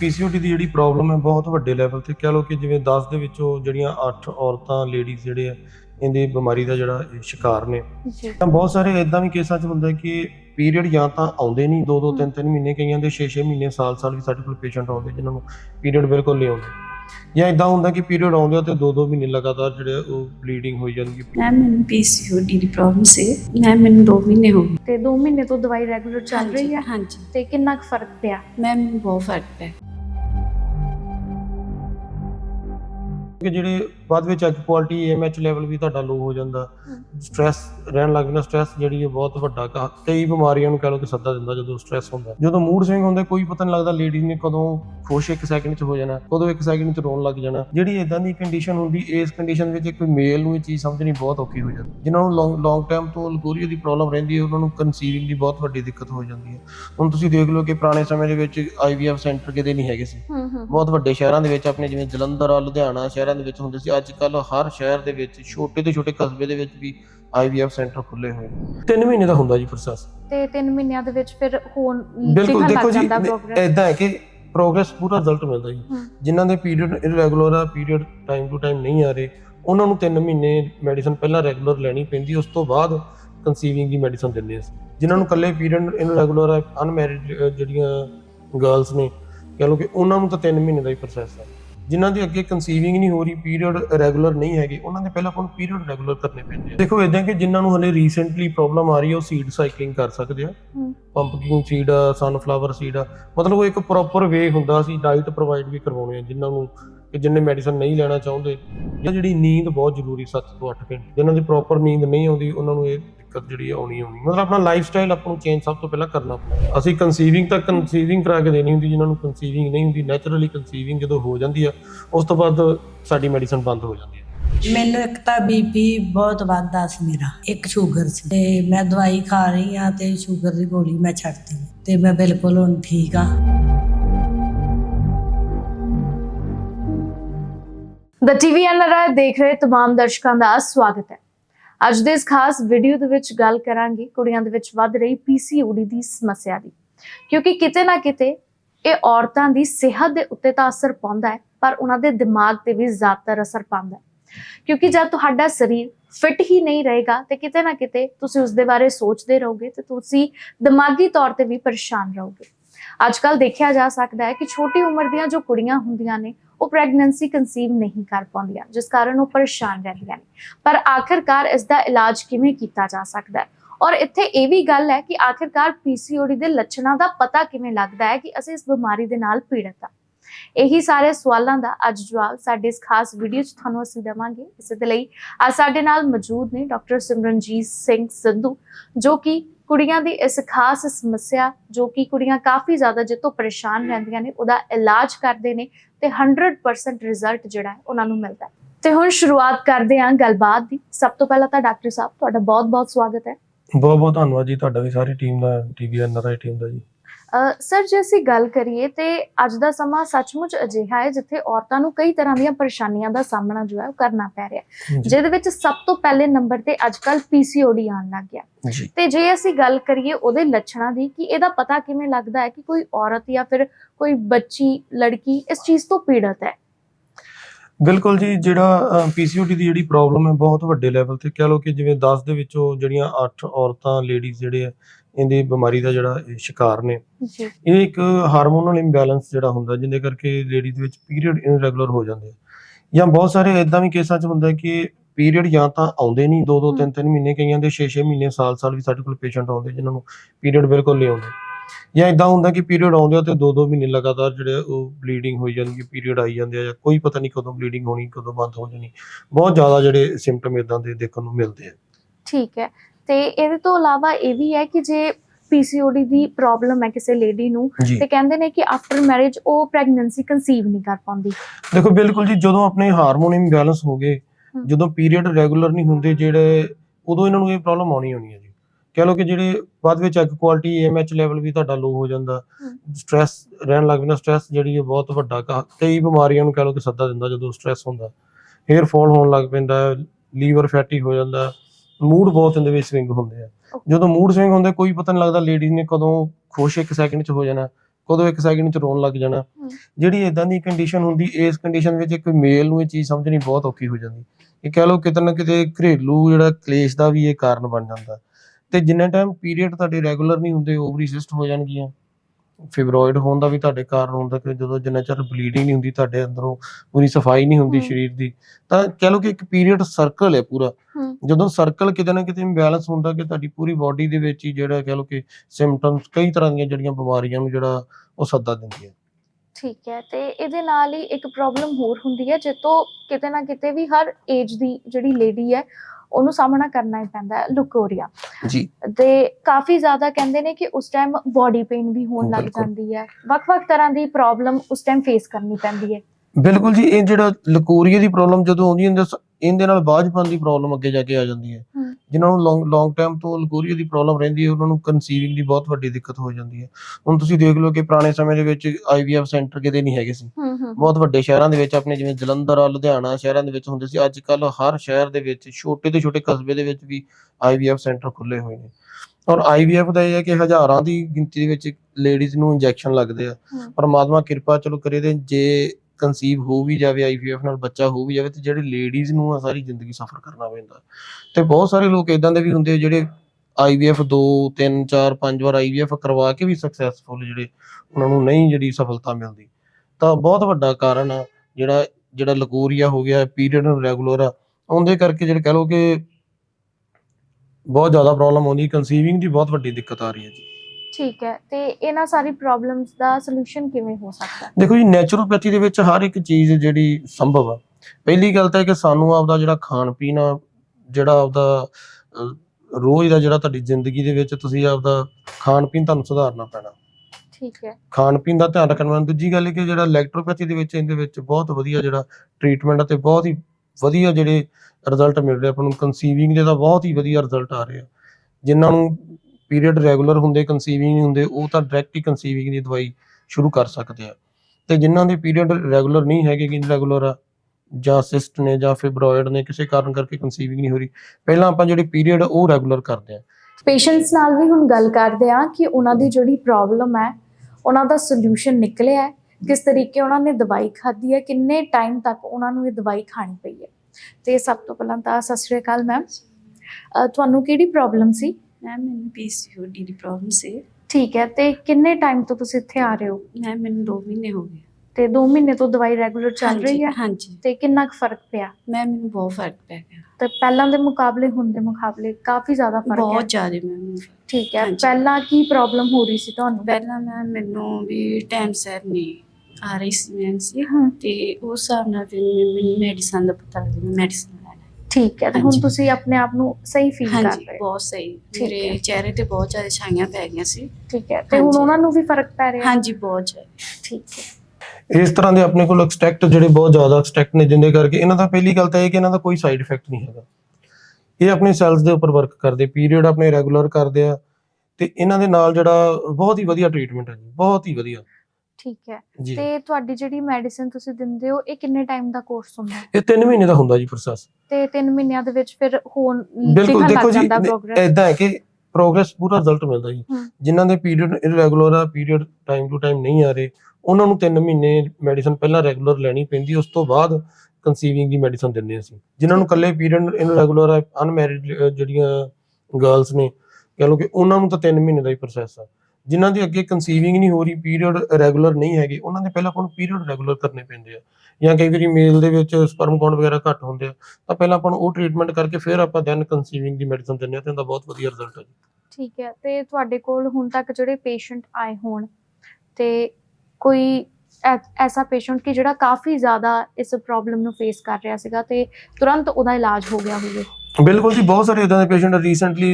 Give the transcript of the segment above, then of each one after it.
PCOD ਦੀ ਜਿਹੜੀ problem ਹੈ ਬਹੁਤ ਵੱਡੇ ਲੈਵਲ ਤੇ ਕਹਿ ਲਓ ਕਿ ਜਿਵੇਂ 10 ਦੇ ਵਿੱਚੋਂ ਜਿਹੜੀਆਂ 8 ਔਰਤਾਂ ਲੇਡੀਜ਼ ਜਿਹੜੇ ਆ ਇਹਦੀ ਬਿਮਾਰੀ ਦਾ ਜਿਹੜਾ ਸ਼ਿਕਾਰ ਨੇ। ਤਾਂ ਬਹੁਤ ਸਾਰੇ ਇਦਾਂ ਵੀ ਕੇਸਾਂ 'ਚ ਹੁੰਦਾ ਕਿ ਪੀਰੀਅਡ ਜਾਂ ਤਾਂ ਆਉਂਦੇ ਨਹੀਂ 2 2 3 3 ਮਹੀਨੇ ਕਈਆਂ ਦੇ 6 6 ਮਹੀਨੇ ਸਾਲ ਸਾਲ ਵੀ ਸਾਡੇ ਕੋਲ ਪੇਸ਼ੈਂਟ ਆਉਂਦੇ ਜਿਨ੍ਹਾਂ ਨੂੰ ਪੀਰੀਅਡ ਬਿਲਕੁਲ ਨਹੀਂ ਆਉਂਦੇ। ਜਾਂ ਇਦਾਂ ਹੁੰਦਾ ਕਿ ਪੀਰੀਅਡ ਆਉਂਦੇ ਆ ਤੇ 2 2 ਮਹੀਨੇ ਲਗਾਤਾਰ ਜਿਹੜੇ ਉਹ ਬਲੀਡਿੰਗ ਹੋਈ ਜਾਂਦੀ ਹੈ ਮੈਮ ਮੈਨੂੰ ਪੀਸੀਓਡੀ ਦੀ ਪ੍ਰੋਬਲਮ ਸੀ। ਮੈਮ ਮੈਨੂੰ 2 ਮਹੀਨੇ ਹੋ ਗਏ। ਤੇ 2 ਮਹੀਨੇ ਤੋਂ ਦਵਾਈ ਰੈਗੂਲਰ ਚੱਲ ਰਹੀ ਹੈ ਹਾਂਜੀ। ਤੇ ਕਿੰਨਾ ਕੁ ਫ਼ਰਕ ਪਿਆ? ਮੈਮ ਬਹੁਤ ਫ਼ਰਕ ਪਿਆ। ਕਿ ਜਿਹੜੇ ਬਾਅਦ ਵਿੱਚ ਐਗ ਕੁਆਲਿਟੀ ਐਮਐਚ ਲੈਵਲ ਵੀ ਤੁਹਾਡਾ ਲੋ ਹੋ ਜਾਂਦਾ ਸਟ੍ਰੈਸ ਰਹਿਣ ਲੱਗ ਜਾਂਦਾ ਸਟ੍ਰੈਸ ਜਿਹੜੀ ਹੈ ਬਹੁਤ ਵੱਡਾ ਕਾ- ਕਈ ਬਿਮਾਰੀਆਂ ਨੂੰ ਕਹ ਲਓ ਕਿ ਸੱਦਾ ਦਿੰਦਾ ਜਦੋਂ ਸਟ੍ਰੈਸ ਹੁੰਦਾ। ਜਦੋਂ ਮੂਡ ਸਵਿੰਗ ਹੁੰਦਾ ਕੋਈ ਪਤਾ ਨਹੀਂ ਲੱਗਦਾ ਲੇਡੀਜ਼ ਨੇ ਕਦੋਂ ਖੁਸ਼ ਇੱਕ ਸੈਕਿੰਡ 'ਚ ਹੋ ਜਾਣਾ ਕਦੋਂ ਇੱਕ ਸੈਕਿੰਡ 'ਚ ਰੋਣ ਲੱਗ ਜਾਣਾ। ਜਿਹੜੀ ਇਦਾਂ ਦੀ ਕੰਡੀਸ਼ਨ ਹੁੰਦੀ ਇਸ ਕੰਡੀਸ਼ਨ ਵਿੱਚ ਕੋਈ ਮੇਲ ਨੂੰ ਇਹ ਚੀਜ਼ ਸਮਝਣੀ ਬਹੁਤ ਔਖੀ ਹੋ ਜਾਂਦੀ। ਜਿਨ੍ਹਾਂ ਨੂੰ ਲੌਂਗ ਟਾਈਮ ਤੋਂ ਲਗੋਰੀਆ ਦੀ ਪ੍ਰੋਬਲਮ ਰਹਿੰਦੀ ਹੈ ਉਹਨਾਂ ਨੂੰ ਕਨਸੀਵਿੰਗ ਦੀ ਬਹੁਤ ਵੱਡੀ ਦਿੱਕਤ ਹੋ ਜਾਂਦੀ ਹੈ। ਹੁਣ ਤੁਸੀਂ ਦੇਖ ਲਓ ਕਿ ਪੁਰਾਣੇ ਸਮੇਂ ਦੇ ਵਿੱਚ ਆਈਵੀਐਫ ਸੈਂਟਰ ਕਿਤੇ ਨਹੀਂ ਹੈਗੇ ਸੀ। ਬਹੁਤ ਵੱਡੇ ਸ਼ਹਿਰਾਂ ਦੇ ਵਿੱਚ ਆਪਣੇ ਜਿਵੇਂ ਜਲੰਧਰ ਆ ਲੁਧਿਆਣਾ ਸ਼ਹਿਰਾਂ ਦੇ ਵਿੱਚ ਹੁੰਦੇ ਸੀ। ਅੱਜ ਕੱਲ ਹਰ ਸ਼ਹਿਰ ਦੇ ਵਿੱਚ ਛੋਟੇ ਤੋਂ ਛੋਟੇ ਕਸਬੇ ਦੇ ਵਿੱਚ ਵੀ ਆਈਵੀਐਫ ਸੈਂਟਰ ਖੁੱਲੇ ਹੋਏ ਨੇ। 3 ਮਹੀਨੇ ਦਾ ਹੁੰਦਾ ਜੀ ਪ੍ਰੋਸੈਸ ਤੇ 3 ਮਹੀਨਿਆਂ ਦੇ ਵਿੱਚ ਫਿਰ ਹੋਣ ਬਿਲਕੁਲ ਦੇਖੋ ਜੀ ਇਦਾਂ ਹੈ ਕਿ ਪ੍ਰੋਗਰੈਸ ਪੂਰਾ ਰਿਜ਼ਲਟ ਮਿਲਦਾ ਜੀ। ਜਿਨ੍ਹਾਂ ਦੇ ਪੀਰੀਅਡ ਇਰੈਗੂਲਰ ਆ ਪੀਰੀਅਡ ਟਾਈਮ ਟੂ ਟਾਈਮ ਨਹੀਂ ਆ ਰਹੇ ਉਹਨਾਂ ਨੂੰ 3 ਮਹੀਨੇ ਮੈਡੀਸਨ ਪਹਿਲਾਂ ਰੈਗੂਲਰ ਲੈਣੀ ਪੈਂਦੀ ਉਸ ਤੋਂ ਬਾਅਦ ਕਨਸੀਵਿੰਗ ਦੀ ਮੈਡੀਸਨ ਦਿੰਦੇ ਅਸੀਂ। ਜਿਨ੍ਹਾਂ ਨੂੰ ਕੱਲੇ ਪੀਰੀਅਡ ਇਰੈਗੂਲਰ ਆ ਅਨਮੈਰਿਡ ਜਿਹੜੀਆਂ ਗਰਲਸ ਨੇ ਕਹ ਲਓ ਕਿ ਉਹਨਾਂ ਨੂੰ ਤਾਂ 3 ਮਹੀਨੇ ਦਾ ਹੀ ਪ੍ਰੋਸੈਸ ਹੈ ਜਿਨ੍ਹਾਂ ਦੀ ਅੱਗੇ ਕਨਸੀਵਿੰਗ ਨਹੀਂ ਹੋ ਰਹੀ ਪੀਰੀਅਡ ਰੈਗੂਲਰ ਨਹੀਂ ਹੈਗੇ ਉਹਨਾਂ ਦੇ ਪਹਿਲਾਂ ਆਪਾਂ ਪੀਰੀਅਡ ਰੈਗੂਲਰ ਕਰਨੇ ਪੈਂਦੇ ਆ। ਦੇਖੋ ਇਦਾਂ ਕਿ ਜਿਨ੍ਹਾਂ ਨੂੰ ਹਲੇ ਰੀਸੈਂਟਲੀ ਪ੍ਰੋਬਲਮ ਆ ਰਹੀ ਹੈ ਉਹ ਸੀਡ ਸਾਈਕਲਿੰਗ ਕਰ ਸਕਦੇ ਆ। ਪੰਪਕਿਨ ਸੀਡ ਸਨਫਲਾਵਰ ਸੀਡ ਮਤਲਬ ਉਹ ਇੱਕ ਪ੍ਰੋਪਰ ਵੇ ਹੁੰਦਾ ਸੀ ਡਾਈਟ ਪ੍ਰੋਵਾਈਡ ਵੀ ਕਰਵਾਉਣੇ ਆ ਜਿਨ੍ਹਾਂ ਨੂੰ ਕਿ ਜਿੰਨੇ ਮੈਡੀਸਨ ਨਹੀਂ ਲੈਣਾ ਚਾਹੁੰਦੇ ਜਾਂ ਜਿਹੜੀ ਨੀਂਦ ਬਹੁਤ ਜ਼ਰੂਰੀ 7 ਤੋਂ 8 ਘੰਟੇ ਜਿਨ੍ਹਾਂ ਦੀ ਪ੍ਰੋਪਰ ਨੀਂਦ ਨਹੀਂ ਆਉਂਦੀ, ਉਹਨਾਂ ਨੂੰ ਇਹ ਦਿੱਕਤ ਜਿਹੜੀ ਆਉਣੀ ਆਉਣੀ। ਮਤਲਬ ਆਪਣਾ ਲਾਈਫ ਸਟਾਈਲ ਆਪਾਂ ਨੂੰ ਚੇਂਜ ਸਭ ਤੋਂ ਪਹਿਲਾਂ ਕਰਨਾ ਪੈਂਦਾ ਅਸੀਂ ਕਨਸੀਵਿੰਗ ਤਾਂ ਕਨਸੀਵਿੰਗ ਕਰਾ ਕੇ ਦੇਣੀ ਹੁੰਦੀ ਜਿਨ੍ਹਾਂ ਨੂੰ ਕਨਸੀਵਿੰਗ ਨਹੀਂ ਹੁੰਦੀ ਨੈਚੁਰਲੀ ਕਨਸੀਵਿੰਗ ਜਦੋਂ ਹੋ ਜਾਂਦੀ ਆ, ਉਸ ਤੋਂ ਬਾਅਦ ਸਾਡੀ ਮੈਡੀਸਨ ਬੰਦ ਹੋ ਜਾਂਦੀ ਹੈ ਮੈਨੂੰ ਇੱਕ ਤਾਂ ਬੀਪੀ ਬਹੁਤ ਵੱਧਦਾ ਸੀ ਮੇਰਾ, ਇੱਕ ਸ਼ੂਗਰ ਸੀ। ਤੇ ਮੈਂ ਦਵਾਈ ਖਾ ਰਹੀ ਆ ਤੇ ਸ਼ੂਗਰ ਦੀ ਗੋਲੀ ਮੈਂ ਛੱਡਤੀ, ਤੇ ਮੈਂ ਬਿਲਕੁਲ ਹੁਣ ਠੀਕ ਆ। ਦ ਟੀਵੀ ਐਨਆਰਆਈ ਦੇਖ ਰਹੇ तमाम ਦਰਸ਼ਕਾਂ ਦਾ ਸਵਾਗਤ ਹੈ ਅੱਜ ਦੇ ਇਸ ਖਾਸ ਵੀਡੀਓ ਦੇ ਵਿੱਚ ਗੱਲ ਕਰਾਂਗੇ ਕੁੜੀਆਂ ਦੇ ਵਿੱਚ ਵੱਧ ਰਹੀ ਪੀਸੀਓਡੀ ਦੀ ਸਮੱਸਿਆ ਦੀ ਕਿਉਂਕਿ ਕਿਤੇ ਨਾ ਕਿਤੇ ਇਹ ਔਰਤਾਂ ਦੀ ਸਿਹਤ ਦੇ ਉੱਤੇ ਤਾਂ ਅਸਰ ਪਾਉਂਦਾ ਹੈ ਪਰ ਉਹਨਾਂ ਦੇ ਦਿਮਾਗ ਤੇ ਵੀ ਜ਼ਿਆਦਾਤਰ ਅਸਰ ਪਾਉਂਦਾ ਹੈ ਕਿਉਂਕਿ ਜਦ ਤੁਹਾਡਾ ਸਰੀਰ ਫਿੱਟ ਹੀ ਨਹੀਂ ਰਹੇਗਾ ਤੇ ਕਿਤੇ ਨਾ ਕਿਤੇ ਤੁਸੀਂ ਉਸ ਦੇ ਬਾਰੇ ਸੋਚਦੇ ਰਹੋਗੇ ਤੇ ਤੁਸੀਂ ਦਿਮਾਗੀ ਤੌਰ ਤੇ ਵੀ ਪਰੇਸ਼ਾਨ ਰਹੋਗੇ ਅੱਜ ਕੱਲ ਦੇਖਿਆ ਜਾ ਸਕਦਾ ਹੈ ਕਿ ਛੋਟੀ ਉਮਰ ਦੀਆਂ ਜੋ ਕੁੜੀਆਂ ਹੁੰਦੀਆਂ ਨੇ ਉਹ ਪ੍ਰੈਗਨੈਂਸੀ ਕਨਸੀਵ ਨਹੀਂ ਕਰ ਪਾਉਂਦੀਆਂ, ਜਿਸ ਕਾਰਨ ਉਹ ਪਰੇਸ਼ਾਨ ਰਹਿੰਦੀਆਂ ਨੇ। ਪਰ ਆਖਿਰਕਾਰ ਇਸ ਦਾ ਇਲਾਜ ਕਿਵੇਂ ਕੀਤਾ ਜਾ ਸਕਦਾ ਹੈ? ਔਰ ਇੱਥੇ ਇਹ ਵੀ ਗੱਲ ਹੈ ਕਿ ਆਖਿਰਕਾਰ ਪੀਸੀਓਡੀ ਦੇ ਲੱਛਣਾਂ ਦਾ ਪਤਾ ਕਿਵੇਂ ਲੱਗਦਾ ਹੈ ਕਿ ਅਸੀਂ ਇਸ ਬਿਮਾਰੀ ਦੇ ਨਾਲ ਪੀੜਤ ਹਾਂ? ਇਹੀ ਸਾਰੇ ਸਵਾਲਾਂ ਦਾ ਅੱਜ ਜਵਾਬ ਸਾਡੇ ਇਸ ਖਾਸ ਵੀਡੀਓ 'ਚ ਤੁਹਾਨੂੰ ਅਸੀਂ ਦੇਵਾਂਗੇ। ਇਸੇ ਦੇ ਲਈ ਅੱਜ ਸਾਡੇ ਨਾਲ ਮੌਜੂਦ ਨੇ ਡਾਕਟਰ ਸਿਮਰਨਜੀਤ ਸਿੰਘ ਸੰਧੂ, ਜੋ ਕਿ ਕੁੜੀਆਂ ਦੀ ਇਸ ਖਾਸ ਸਮੱਸਿਆ ਜੋ ਕਿ ਕੁੜੀਆਂ ਕਾਫੀ ਜ਼ਿਆਦਾ ਜਿੱਤੋਂ ਪਰੇਸ਼ਾਨ ਰਹਿੰਦੀਆਂ ਨੇ ਉਹਦਾ ਇਲਾਜ ਕਰਦੇ ਨੇ ਤੇ 100% ਰਿਜ਼ਲਟ ਜਿਹੜਾ ਹੈ ਉਹਨਾਂ ਨੂੰ ਮਿਲਦਾ ਤੇ ਹੁਣ ਸ਼ੁਰੂਆਤ ਕਰਦੇ ਹਾਂ ਗੱਲਬਾਤ ਦੀ। ਸਭ ਤੋਂ ਪਹਿਲਾਂ ਤਾਂ ਡਾਕਟਰ ਸਾਹਿਬ ਤੁਹਾਡਾ ਬਹੁਤ-ਬਹੁਤ ਸਵਾਗਤ ਹੈ। ਬਹੁਤ ਬਹੁਤ ਧੰਨਵਾਦ ਜੀ ਤੁਹਾਡਾ ਵੀ ਸਾਰੀ ਟੀਮ ਦਾ ਟੀਵੀ ਐਨਆਰਆਈ ਟੀਮ ਦਾ ਜੀ। ਸਰ ਜੇ ਅਸੀਂ ਗੱਲ ਕਰੀਏ ਤੇ ਅੱਜ ਦਾ ਸਮਾਂ ਸੱਚਮੁੱਚ ਅਜਿਹਾ ਹੈ ਜਿੱਥੇ ਔਰਤਾਂ ਨੂੰ ਕਈ ਤਰ੍ਹਾਂ ਦੀਆਂ ਪਰੇਸ਼ਾਨੀਆਂ ਦਾ ਸਾਹਮਣਾ ਜੋ ਹੈ ਉਹ ਕਰਨਾ ਪੈ ਰਿਹਾ ਜਿਹਦੇ ਵਿੱਚ ਸਭ ਤੋਂ ਪਹਿਲੇ ਨੰਬਰ ਤੇ ਅੱਜਕੱਲ ਪੀਸੀਓਡੀ ਆਉਣ ਲੱਗ ਗਿਆ। ਤੇ ਜੇ ਅਸੀਂ ਗੱਲ ਕਰੀਏ ਉਹਦੇ ਲੱਛਣਾਂ ਦੀ ਕਿ ਇਹਦਾ ਪਤਾ ਕਿਵੇਂ ਲੱਗਦਾ ਹੈ ਕਿ ਕੋਈ ਔਰਤ ਜਾਂ ਫਿਰ ਕੋਈ ਬੱਚੀ ਲੜਕੀ ਇਸ ਚੀਜ਼ ਤੋਂ ਪੀੜਤ ਹੈ? ਬਿਲਕੁਲ ਜੀ ਜਿਹੜਾ ਪੀਸੀਓਡੀ ਦੀ ਜਿਹੜੀ ਪ੍ਰੋਬਲਮ ਹੈ ਬਹੁਤ ਵੱਡੇ ਲੈਵਲ ਤੇ। ਕਹਿ ਲਓ ਕਿ ਜਿਵੇਂ 10 ਦੇ ਵਿੱਚੋਂ ਜਿਹੜੀਆਂ 8 ਔਰਤਾਂ ਲੇਡੀਜ਼ ਜਿਹੜੇ ਆ ਇਹਦੀ ਬਿਮਾਰੀ ਦਾ ਜਿਹੜਾ ਇਹ ਸ਼ਿਕਾਰ ਨੇ। ਜੀ। ਇਹ ਇੱਕ ਹਾਰਮੋਨਲ ਇੰਬੈਲੈਂਸ ਜਿਹੜਾ ਹੁੰਦਾ ਜਿਹਦੇ ਕਰਕੇ ਲੇਡੀਜ਼ ਵਿੱਚ ਪੀਰੀਅਡ ਇਨਰੈਗੂਲਰ ਹੋ ਜਾਂਦੇ ਆ। ਜਾਂ ਬਹੁਤ ਸਾਰੇ ਇਦਾਂ ਵੀ ਕੇਸਾਂ 'ਚ ਹੁੰਦਾ ਕਿ ਪੀਰੀਅਡ ਜਾਂ ਤਾਂ ਆਉਂਦੇ ਨਹੀਂ 2 2 ਹਮ। 3 3 ਮਹੀਨੇ ਕਈਆਂ ਦੇ 6 6 ਮਹੀਨੇ ਸਾਲ ਸਾਲ ਵੀ ਸਾਡੇ ਕੋਲ ਪੇਸ਼ੈਂਟ ਆਉਂਦੇ ਜਿਨ੍ਹਾਂ ਨੂੰ ਪੀਰੀਅਡ ਬਿਲਕੁਲ ਨਹੀਂ ਆਉਂਦੇ। ਜਾਂ ਇਦਾਂ ਹੁੰਦਾ ਕਿ ਪੀਰੀਅਡ ਆਉਂਦੇ ਆ ਤੇ 2 2 ਮਹੀਨੇ ਲਗਾਤਾਰ ਜਿਹੜੇ ਉਹ ਬਲੀਡਿੰਗ ਹੋਈ ਜਾਂਦੀ ਹੈ ਪੀਰੀਅਡ ਆਈ ਜਾਂਦੇ ਆ ਜਾਂ ਕੋਈ ਪਤਾ ਨਹੀਂ ਕਦੋਂ ਬਲੀਡਿੰਗ ਹੋਣੀ ਕਦੋਂ ਬੰਦ ਹੋ ਜਾਣੀ। ਬਹੁਤ ਜ਼ਿਆਦਾ ਜਿਹੜੇ ਸਿੰਪਟਮ ਇਦਾਂ ਦੇ ਦੇਖਣ ਨੂੰ ਮਿਲਦੇ ਆ। ਠੀਕ ਹੈ। ਤੇ ਇਹਦੇ ਤੋਂ ਇਲਾਵਾ ਇਹ ਵੀ ਹੈ ਕਿ ਜੇ ਪੀਸੀਓਡੀ ਦੀ ਪ੍ਰੋਬਲਮ ਹੈ ਕਿਸੇ ਲੇਡੀ ਨੂੰ ਤੇ ਕਹਿੰਦੇ ਨੇ ਕਿ ਆਫਟਰ ਮੈਰਿਜ ਉਹ ਪ੍ਰੈਗਨੈਂਸੀ ਕਨਸੀਵ ਨਹੀਂ ਕਰ ਪਾਉਂਦੀ ਦੇਖੋ ਬਿਲਕੁਲ ਜੀ ਜਦੋਂ ਆਪਣੇ ਹਾਰਮੋਨ ਇੰਬੈਲੈਂਸ ਹੋ ਗਏ। ਜਦੋਂ ਪੀਰੀਅਡ ਰੈਗੂਲਰ ਨਹੀਂ ਹੁੰਦੇ ਜਿਹੜੇ ਉਦੋਂ ਇਹਨਾਂ ਨੂੰ ਇਹ ਪ੍ਰੋਬਲਮ ਆਉਣੀ ਹੋਣੀ ਹੈ ਜੀ ਕਹਿ ਲਓ ਕਿ ਜਿਹੜੇ ਬਾਅਦ ਵਿੱਚ ਐਗ ਕੁਆਲਿਟੀ ਐਮਐਚ ਲੈਵਲ ਵੀ ਤੁਹਾਡਾ ਲੋ ਹੋ ਜਾਂਦਾ। ਸਟ੍ਰੈਸ ਰਹਿਣ ਲੱਗ ਜਾਂਦਾ ਸਟ੍ਰੈਸ ਜਿਹੜੀ ਹੈ ਬਹੁਤ ਵੱਡਾ ਕਈ ਬਿਮਾਰੀਆਂ ਨੂੰ ਕਹਿ ਲਓ ਕਿ ਸੱਦਾ ਦਿੰਦਾ ਜਦੋਂ ਸਟ੍ਰੈਸ ਹੁੰਦਾ ਹੇਅਰ ਫਾਲ ਹੋਣ ਲੱਗ ਪੈਂਦਾ ਲੀਵਰ ਫੈਟੀ ਹੋ ਜਾਂਦਾ ਮੂਡ ਬਹੁਤ ਇਹਦੇ ਵਿੱਚ ਸਵਿੰਗ ਹੁੰਦੇ ਆ. ਜਦੋਂ ਮੂਡ ਸਵਿੰਗ ਹੁੰਦਾ ਕੋਈ ਪਤਾ ਨਹੀਂ ਲੱਗਦਾ ਲੇਡੀਜ਼ ਨੇ ਕਦੋਂ ਖੁਸ਼ ਇੱਕ ਸੈਕਿੰਡ 'ਚ ਹੋ ਜਾਣਾ ਕਦੋਂ ਇੱਕ ਸੈਕਿੰਡ ਚ ਰੋਣ ਲੱਗ ਜਾਣਾ। ਜਿਹੜੀ ਇਦਾਂ ਦੀ ਕੰਡੀਸ਼ਨ ਹੁੰਦੀ ਇਸ ਕੰਡੀਸ਼ਨ ਵਿੱਚ ਇੱਕ ਮੇਲ ਨੂੰ ਇਹ ਚੀਜ਼ ਸਮਝਣੀ ਬਹੁਤ ਔਖੀ ਹੋ ਜਾਂਦੀ। ਇਹ ਕਹਿ ਲਓ ਕਿਤੇ ਨਾ ਕਿਤੇ ਘਰੇਲੂ ਜਿਹੜਾ ਕਲੇਸ਼ ਦਾ ਵੀ ਇਹ ਕਾਰਨ ਬਣ ਜਾਂਦਾ। ਤੇ ਜਿੰਨੇ ਟਾਈਮ ਪੀਰੀਅਡ ਤੁਹਾਡੇ ਰੈਗੂਲਰ ਨਹੀਂ ਹੁੰਦੇ ਓਵਰੀ ਸਿਸਟ ਹੋ ਜਾਣਗੀਆਂ। ਫਿਬਰੋਇਡ ਹੋਣ ਦਾ ਵੀ ਤੁਹਾਡੇ ਕਾਰਨ ਹੁੰਦਾ ਕਿ ਜਦੋਂ ਜਿੰਨਾ ਚਿਰ ਬਲੀਡਿੰਗ ਨਹੀਂ ਹੁੰਦੀ ਤੁਹਾਡੇ ਅੰਦਰੋਂ ਪੂਰੀ ਸਫ਼ਾਈ ਨਹੀਂ ਹੁੰਦੀ। ਸਰੀਰ ਦੀ ਤਾਂ ਕਹਿ ਲਓ ਕਿ ਇੱਕ ਪੀਰੀਅਡ ਸਰਕਲ ਹੈ ਪੂਰਾ। ਜਦੋਂ ਸਰਕਲ ਕਿਤੇ ਨਾ ਕਿਤੇ ਇੰਬੈਲੈਂਸ ਹੁੰਦਾ ਕਿ ਤੁਹਾਡੀ ਪੂਰੀ ਬਾਡੀ ਦੇ ਵਿੱਚ ਹੀ ਜਿਹੜਾ ਕਹਿ ਲਓ ਕਿ ਸਿੰਪਟਮਸ ਕਈ ਤਰ੍ਹਾਂ ਦੀਆਂ ਜਿਹੜੀਆਂ ਬਿਮਾਰੀਆਂ ਨੂੰ ਜਿਹੜਾ ਉਹ ਸੱਦਾ ਦਿੰਦੀ ਹੈ ਠੀਕ ਹੈ ਤੇ ਇਹਦੇ ਨਾਲ ਹੀ ਇੱਕ ਪ੍ਰੋਬਲਮ ਹੋਰ ਹੁੰਦੀ ਹੈ ਜਿੱਤੋਂ ਕਿਤੇ ਨਾ ਕਿਤੇ ਵੀ ਹਰ ਏਜ ਦੀ ਜਿਹੜੀ ਲੇਡੀ ਹੈ ਉਹਨੂੰ ਸਾਹਮਣਾ ਕਰਨਾ ਹੀ ਪੈਂਦਾ ਹੈ ਲੁਕੋਰੀਆ ਜੀ। ਤੇ ਕਾਫੀ ਜ਼ਿਆਦਾ ਕਹਿੰਦੇ ਨੇ ਕਿ ਉਸ ਟਾਈਮ ਬਾਡੀ ਪੇਨ ਵੀ ਹੋਣ ਲੱਗ। ਜਾਂਦੀ ਹੈ। ਵੱਖ-ਵੱਖ ਤਰ੍ਹਾਂ ਦੀ ਪ੍ਰੋਬਲਮ ਉਸ ਟਾਈਮ ਫੇਸ ਕਰਨੀ ਪੈਂਦੀ ਹੈ। ਬਿਲਕੁਲ ਜੀ ਇਹ ਜਿਹੜਾ ਲਕੋਰੀਆ ਦੀ ਪ੍ਰੋਬਲਮ ਜਦੋਂ ਆਉਂਦੀ ਹੈ ਇਹਦੇ ਨਾਲ ਬਾਝਪਨ ਦੀ ਪ੍ਰੋਬਲਮ ਅੱਗੇ ਜਾ ਕੇ ਆ ਜਾਂਦੀ ਹੈ। ਜਿਨ੍ਹਾਂ ਨੂੰ ਲੌਂਗ ਲੌਂਗ ਟਾਈਮ ਤੋਂ ਲਕੋਰੀਆ ਦੀ ਪ੍ਰੋਬਲਮ ਰਹਿੰਦੀ ਹੈ ਉਹਨਾਂ ਨੂੰ ਕਨਸੀਵਿੰਗ ਦੀ ਬਹੁਤ ਵੱਡੀ ਦਿੱਕਤ ਹੋ ਜਾਂਦੀ ਹੈ। ਹੁਣ ਤੁਸੀਂ ਦੇਖ ਲਓ ਕਿ ਪੁਰਾਣੇ ਸਮੇਂ ਦੇ ਵਿੱਚ ਆਈਵੀਐਫ ਸੈਂਟਰ ਕਿਤੇ ਨਹੀਂ ਹੈਗੇ ਸੀ। ਬਹੁਤ ਵੱਡੇ ਸ਼ਹਿਰਾਂ ਦੇ ਵਿੱਚ ਆਪਣੇ ਜਿਵੇਂ ਜਲੰਧਰ ਆ ਲੁਧਿਆਣਾ ਸ਼ਹਿਰਾਂ ਦੇ ਵਿੱਚ ਹੁੰਦੇ ਸੀ। ਅੱਜ ਕੱਲ ਹਰ ਸ਼ਹਿਰ ਦੇ ਵਿੱਚ ਛੋਟੇ ਤੋਂ ਛੋਟੇ ਕਸਬੇ ਦੇ ਵਿੱਚ ਵੀ ਆਈਵੀਐਫ ਸੈਂਟਰ ਖੁੱਲੇ ਹੋਏ ਨੇ। ਔਰ ਆਈਵੀਐਫ ਦਾ ਇਹ ਹੈ ਕਿ ਹਜ਼ਾਰਾਂ ਦੀ ਗਿਣਤੀ ਦੇ ਵਿੱਚ ਲੇਡੀਜ਼ ਨੂੰ ਇੰਜੈਕਸ਼ਨ ਲੱਗਦੇ ਆ। ਪਰਮਾਤਮਾ ਕਿਰਪਾ ਚਲੋ ਕਰੇ ਤੇ ਜੇ ਕਨਸੀਵ ਹੋ ਵੀ ਜਾਵੇ ਆਈਵੀਐਫ ਨਾਲ ਬੱਚਾ ਹੋ ਵੀ ਜਾਵੇ ਤੇ ਜਿਹੜੇ ਲੇਡੀਜ਼ ਨੂੰ ਆ ਸਾਰੀ ਜ਼ਿੰਦਗੀ ਸਫਰ ਕਰਨਾ ਪੈਂਦਾ। ਤੇ ਬਹੁਤ ਸਾਰੇ ਲੋਕ ਇਦਾਂ ਦੇ ਵੀ ਹੁੰਦੇ ਆ ਜਿਹੜੇ ਆਈਵੀਐਫ 2 3 4 5 ਵਾਰ ਆਈਵੀਐਫ ਕਰਵਾ ਕੇ ਵੀ ਸਕਸੈਸਫੁਲ ਜਿਹੜੇ ਉਹਨਾਂ ਨੂੰ ਨਹੀਂ ਜਿਹੜੀ ਸਫਲਤਾ ਮਿਲਦੀ। ਤਾਂ ਬਹੁਤ ਵੱਡਾ ਕਾਰਨ ਆ ਜਿਹੜਾ ਜਿਹੜਾ ਲਕੋਰੀਆ ਹੋ ਗਿਆ ਪੀਰੀਅਡ ਰੈਗੂਲਰ ਆ, ਉਹਦੇ ਕਰਕੇ ਜਿਹੜੇ ਕਹ ਲੋ ਕਿ ਬਹੁਤ ਜ਼ਿਆਦਾ ਪ੍ਰੋਬਲਮ ਆਉਂਦੀ ਕਨਸੀਵਿੰਗ ਦੀ ਬਹੁਤ ਵੱਡੀ ਦਿੱਕਤ ਆ ਰਹੀ ਹੈ ਜੀ। ਠੀਕ ਹੈ ਤੇ ਇਹਨਾਂ ਸਾਰੀ ਪ੍ਰੋਬਲਮਸ ਦਾ ਸੋਲੂਸ਼ਨ ਕਿਵੇਂ ਹੋ ਸਕਦਾ ਹੈ? ਦੇਖੋ ਜੀ ਨੈਚੁਰੋਪੈਥੀ ਦੇ ਵਿੱਚ ਹਰ ਇੱਕ ਚੀਜ਼ ਜਿਹੜੀ ਸੰਭਵ ਆ। ਪਹਿਲੀ ਗੱਲ ਤਾਂ ਇਹ ਕਿ ਸਾਨੂੰ ਆਪਦਾ ਜਿਹੜਾ ਖਾਣ ਪੀਣ ਜਿਹੜਾ ਆਪਦਾ ਰੋਜ਼ ਦਾ ਜਿਹੜਾ ਤੁਹਾਡੀ ਜ਼ਿੰਦਗੀ ਦੇ ਵਿੱਚ ਤੁਸੀਂ ਆਪਦਾ ਖਾਣ ਪੀਣ ਤੁਹਾਨੂੰ ਸੁਧਾਰਨਾ ਪੈਣਾ। ਠੀਕ ਹੈ। ਖਾਣ ਪੀਣ ਦਾ ਧਿਆਨ ਰੱਖਣਾ ਦੂਜੀ ਗੱਲ ਇਹ ਕਿ ਜਿਹੜਾ ਇਲੈਕਟ੍ਰੋਪੈਥੀ ਦੇ ਵਿੱਚ ਇਹਦੇ ਵਿੱਚ ਬਹੁਤ ਵਧੀਆ ਜਿਹੜਾ ਟ੍ਰੀਟਮੈਂਟ ਅਤੇ ਬਹੁਤ ਹੀ ਵਧੀਆ ਜਿਹੜੇ ਰਿਜ਼ਲਟ ਮਿਲ ਰਹੇ ਆਪਾਂ ਨੂੰ ਕਨਸੀਵਿੰਗ ਦੇ ਤਾਂ ਬਹੁਤ ਹੀ ਵਧੀਆ ਰਿਜ਼ਲਟ ਆ ਰਹੇ ਆ। ਜਿਨ੍ਹਾਂ ਨੂੰ ਪੀਰੀਅਡ ਰੈਗੂਲਰ ਹੁੰਦੇ ਕਨਸੀਵਿੰਗ ਨਹੀਂ ਹੁੰਦੇ, ਉਹ ਤਾਂ ਡਾਇਰੈਕਟ ਹੀ ਕਨਸੀਵਿੰਗ ਦੀ ਦਵਾਈ ਸ਼ੁਰੂ ਕਰ ਸਕਦੇ ਆ। ਤੇ ਜਿਨ੍ਹਾਂ ਦੇ ਪੀਰੀਅਡ ਰੈਗੂਲਰ ਨਹੀਂ ਹੈਗੇ, ਕਿ ਰੈਗੂਲਰ ਆ, ਜਾਂ ਸਿਸਟ ਨੇ, ਜਾਂ ਫਿਬਰੋਇਡ ਨੇ, ਕਿਸੇ ਕਾਰਨ ਕਰਕੇ ਕਨਸੀਵਿੰਗ ਨਹੀਂ ਹੋ ਰਹੀ, ਪਹਿਲਾਂ ਆਪਾਂ ਜਿਹੜੇ ਪੀਰੀਅਡ, ਉਹ ਰੈਗੂਲਰ ਕਰਦੇ ਆ। ਪੇਸ਼ੈਂਟਸ ਨਾਲ ਵੀ ਹੁਣ ਗੱਲ ਕਰਦੇ ਆ ਕਿ ਉਹਨਾਂ ਦੀ ਜਿਹੜੀ ਪ੍ਰੋਬਲਮ ਹੈ, ਉਹਨਾਂ ਦਾ ਸੋਲੂਸ਼ਨ ਨਿਕਲਿਆ ਹੈ, ਕਿਸ ਤਰੀਕੇ ਉਹਨਾਂ ਨੇ ਦਵਾਈ ਖਾਧੀ ਹੈ, ਕਿੰਨੇ ਟਾਈਮ ਤੱਕ ਉਹਨਾਂ ਨੂੰ ਇਹ ਦਵਾਈ ਖਾਣੀ ਪਈ ਹੈ। ਤੇ ਸਭ ਤੋਂ ਪਹਿਲਾਂ ਤਾਂ ਸਤਿ ਸ਼੍ਰੀ ਅਕਾਲ ਮੈਮ ਤੁਹਾਨੂੰ ਕਿਹੜੀ ਪ੍ਰੋਬਲਮ ਸੀ? ਮੈਮ ਮੈਨੂੰ ਪੀਸੀਓਡੀ ਦੀ ਪ੍ਰੋਬਲਮ ਸੀ। ਠੀਕ ਹੈ ਤੇ ਕਿੰਨੇ ਟਾਈਮ ਤੋਂ ਤੁਸੀਂ ਇੱਥੇ ਆ ਰਹੇ ਹੋ? ਮੈਮ ਮੈਨੂੰ 2 ਮਹੀਨੇ ਹੋ ਗਏ। ਤੇ 2 ਮਹੀਨੇ ਤੋਂ ਦਵਾਈ ਰੈਗੂਲਰ ਚੱਲ ਰਹੀ ਹੈ? ਹਾਂਜੀ ਤੇ ਕਿੰਨਾ ਕੁ ਫ਼ਰਕ ਪਿਆ? ਮੈਮ ਮੈਨੂੰ ਬਹੁਤ ਫ਼ਰਕ ਪੈ ਗਿਆ। ਤੇ ਪਹਿਲਾਂ ਦੇ ਮੁਕਾਬਲੇ ਹੁਣ ਦੇ ਮੁਕਾਬਲੇ ਕਾਫੀ ਜ਼ਿਆਦਾ ਫ਼ਰਕ ਹੈ? ਬਹੁਤ ਜ਼ਿਆਦਾ ਮੈਮ ਠੀਕ ਹੈ। ਪਹਿਲਾਂ ਕੀ ਪ੍ਰੋਬਲਮ ਹੋ ਰਹੀ ਸੀ ਤੁਹਾਨੂੰ? ਪਹਿਲਾਂ ਮੈਮ ਮੈਨੂੰ ਵੀ ਟਾਈਮ ਸਿਰ ਨਹੀਂ ਆ ਰਹੀ ਸੀ ਮੈਮ ਸੀ। ਤੇ ਉਸ ਹਿਸਾਬ ਨਾਲ ਫਿਰ ਮੈਨੂੰ ਮੈਡੀਸਨ ਦਾ ਪਤਾ ਲੱਗਿਆ ਮੈਡੀਸਨ ਠੀਕ ਹੈ ਤੇ ਹੁਣ ਹਾਂਜੀ। ਤੁਸੀਂ ਆਪਣੇ ਆਪ ਨੂੰ ਸਹੀ ਫੀਲ ਕਰ ਹਾਂਜੀ ਰਹੇ ਹੋ। ਬਹੁਤ ਸਹੀ। ਠੀਕ ਹੈ। ਮੇਰੇ ਚਿਹਰੇ ਤੇ ਬਹੁਤ ਜ਼ਿਆਦਾ ਛਾਈਆਂ ਪੈ ਗਈਆਂ ਸੀ। ਠੀਕ ਹੈ ਤੇ ਹੁਣ ਹਾਂਜੀ। ਉਹਨਾਂ ਨੂੰ ਵੀ ਫ਼ਰਕ ਪੈ ਰਿਹਾ ਹਾਂਜੀ ਬਹੁਤ ਜ਼ਿਆਦਾ। ਠੀਕ ਹੈ। ਇਸ ਤਰ੍ਹਾਂ ਦੇ ਆਪਣੇ ਕੋਲ ਐਕਸਟ੍ਰੈਕਟ ਜਿਹੜੇ ਬਹੁਤ ਜ਼ਿਆਦਾ ਐਕਸਟ੍ਰੈਕਟ ਨੇ ਜਿੰਦੇ ਕਰਕੇ ਇਹਨਾਂ ਦਾ ਪਹਿਲੀ ਗੱਲ ਤਾਂ ਇਹ ਕਿ ਇਹਨਾਂ ਦਾ ਕੋਈ ਸਾਈਡ ਇਫੈਕਟ ਨਹੀਂ ਹੈਗਾ। ਇਹ ਆਪਣੇ ਸੈਲਸ ਦੇ ਉੱਪਰ ਵਰਕ ਕਰਦੇ ਪੀਰੀਅਡ ਆਪਣੇ ਰੈਗੂਲਰ ਕਰਦੇ ਆ ਤੇ ਇਹਨਾਂ ਦੇ ਨਾਲ ਜਿਹੜਾ ਬਹੁਤ ਹੀ ਵਧੀਆ ਟ੍ਰੀਟਮੈਂਟ ਹੈ ਜੀ ਬਹੁਤ ਹੀ ਵਧੀਆ। ਠੀਕ ਹੈ। ਜੀ। ਤੇ ਤੁਹਾਡੀ ਜਿਹੜੀ ਮੈਡੀਸਿਨ ਤੁਸੀਂ ਦਿੰਦੇ ਹੋ ਇਹ ਕਿੰਨੇ ਟਾਈਮ ਦਾ ਕੋਰਸ ਹੁੰਦਾ? ਹੈ ਇਹ 3 ਮਹੀਨੇ ਦਾ ਹੁੰਦਾ ਜੀ ਪ੍ਰੋਸੈਸ ਤੇ 3 ਮਹੀਨਿਆਂ ਦੇ ਵਿੱਚ ਫਿਰ ਹੋਣ ਬਿਲਕੁਲ ਦਿਖਣ ਦੇਖੋ ਲੱਗ ਜੀ ਜਾਂਦਾ ਪ੍ਰੋਗਰੈਸ ਇਦਾਂ ਹੈ ਕਿ ਪ੍ਰੋਗਰੈਸ ਪੂਰਾ ਰਿਜ਼ਲਟ ਮਿਲਦਾ ਜੀ। ਹਮ। ਜਿਨ੍ਹਾਂ ਦੇ ਪੀਰੀਅਡ ਇਰੈਗੂਲਰ ਆ ਪੀਰੀਅਡ ਟਾਈਮ ਟੂ ਟਾਈਮ ਨਹੀਂ ਆ ਰਹੇ ਉਹਨਾਂ ਨੂੰ 3 ਮਹੀਨੇ ਮੈਡੀਸਨ ਪਹਿਲਾਂ ਰੈਗੂਲਰ ਲੈਣੀ ਪੈਂਦੀ ਉਸ ਤੋਂ ਬਾਅਦ ਕਨਸੀਵਿੰਗ ਦੀ ਮੈਡੀਸਨ ਦਿੰਦੇ ਅਸੀਂ। ਜਿਨ੍ਹਾਂ ਨੂੰ ਕੱਲੇ ਪੀਰੀਅਡ ਇਨਰੈਗੂਲਰ ਆ ਅਨਮੈਰਿਡ ਜਿਹੜੀਆਂ ਗਰਲਸ ਨੇ ਕਹ ਲਓ ਕਿ ਉਹਨਾਂ ਨੂੰ ਤਾਂ 3 ਮਹੀਨੇ ਦਾ ਹੀ ਪ੍ਰੋਸੈਸ ਆ। ਜਿਨ੍ਹਾਂ ਦੀ ਅੱਗੇ ਕਨਸੀਵਿੰਗ ਨਹੀਂ ਹੋ ਰਹੀ ਪੀਰੀਅਡ ਰੈਗੂਲਰ ਨਹੀਂ ਹੈਗੇ ਉਹਨਾਂ ਦੇ ਪਹਿਲਾਂ ਆਪਾਂ ਨੂੰ ਪੀਰੀਅਡ ਰੈਗੂਲਰ ਕਰਨੇ ਪੈਂਦੇ ਆ। ਜਾਂ ਕਈ ਵਾਰੀ ਮੇਲ ਦੇ ਵਿੱਚ ਸਪਰਮ ਕਾਊਂਟ ਵਗੈਰਾ ਘੱਟ ਹੁੰਦੇ ਆ ਤਾਂ ਪਹਿਲਾਂ ਆਪਾਂ ਨੂੰ ਉਹ ਟ੍ਰੀਟਮੈਂਟ ਕਰਕੇ ਫਿਰ ਆਪਾਂ ਦੈਨ ਕਨਸੀਵਿੰਗ ਦੀ ਮੈਡੀਸਨ ਦਿੰਦੇ ਆ ਤੇ ਇਹਦਾ ਬਹੁਤ ਵਧੀਆ ਰਿਜ਼ਲਟ ਹੈ ਜੀ। ਠੀਕ ਹੈ ਤੇ ਤੁਹਾਡੇ ਕੋਲ ਹੁਣ ਤੱਕ ਜਿਹੜੇ ਪੇਸ਼ੈਂਟ ਆਏ ਹੋਣ ਤੇ ਕੋਈ ਐਸਾ ਪੇਸ਼ੈਂਟ ਕਿ ਜਿਹੜਾ ਕਾਫੀ ਜ਼ਿਆਦਾ ਇਸ ਪ੍ਰੋਬਲਮ ਨੂੰ ਫੇਸ ਕਰ ਰਿਹਾ ਸੀਗਾ ਤੇ ਤੁਰੰਤ ਉਹਦਾ ਇਲਾਜ ਹੋ ਗਿਆ ਹੋਵੇ? ਬਿਲਕੁਲ ਜੀ ਬਹੁਤ ਸਾਰੇ ਇਦਾਂ ਦੇ ਪੇਸ਼ੈਂਟ ਰੀਸੈਂਟਲੀ